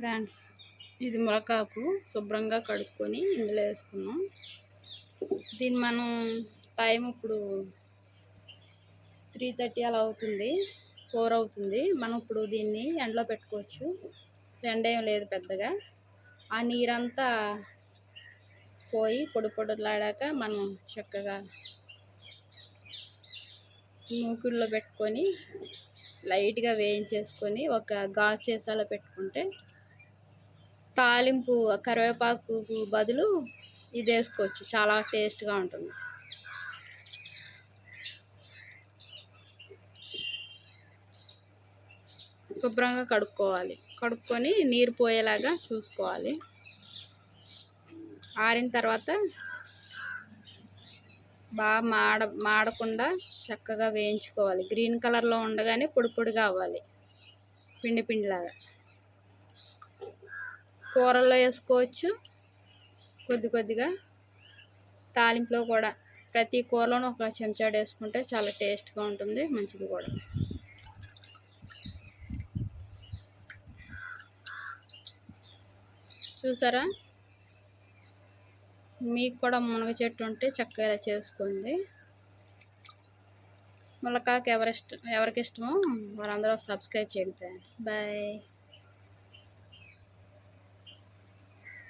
Friends ఇది ములకాకు శుభ్రంగా కడుక్కొని ఇందులో వేసుకున్నాం. దీన్ని మనం టైం ఇప్పుడు త్రీ థర్టీ అలా అవుతుంది ఫోర్ అవుతుంది. మనం ఇప్పుడు దీన్ని ఎండలో పెట్టుకోవచ్చు. ఎండ ఏం లేదు పెద్దగా. ఆ నీరంతా పోయి పొడి పొడిలాడాక మనం చక్కగా మూకుల్లో పెట్టుకొని లైట్గా వేయించేసుకొని ఒక గాజు సీసాలో పెట్టుకుంటే తాలింపు కరివేపాకు బదులు ఇది వేసుకోవచ్చు. చాలా టేస్ట్గా ఉంటుంది. శుభ్రంగా కడుక్కోవాలి. కడుక్కొని నీరు పోయేలాగా చూసుకోవాలి. ఆరిన తర్వాత బాగా మాడ మాడకుండా చక్కగా వేయించుకోవాలి. గ్రీన్ కలర్లో ఉండగానే పొడి పొడిగా అవ్వాలి. పిండి పిండిలాగా. కూరల్లో వేసుకోవచ్చు. కొద్ది కొద్దిగా తాలింపులో కూడా ప్రతి కూరలోనూ ఒక చెంచాడు వేసుకుంటే చాలా టేస్ట్గా ఉంటుంది మంచిది కూడా. చూసారా? మీకు కూడా మునగ చెట్టు ఉంటే చక్కగా ఇలా చేసుకోండి. ములకాకు ఎవరిష్టం ఎవరికి ఇష్టమో వారందరూ సబ్స్క్రైబ్ చేయండి ఫ్రెండ్స్. బాయ్.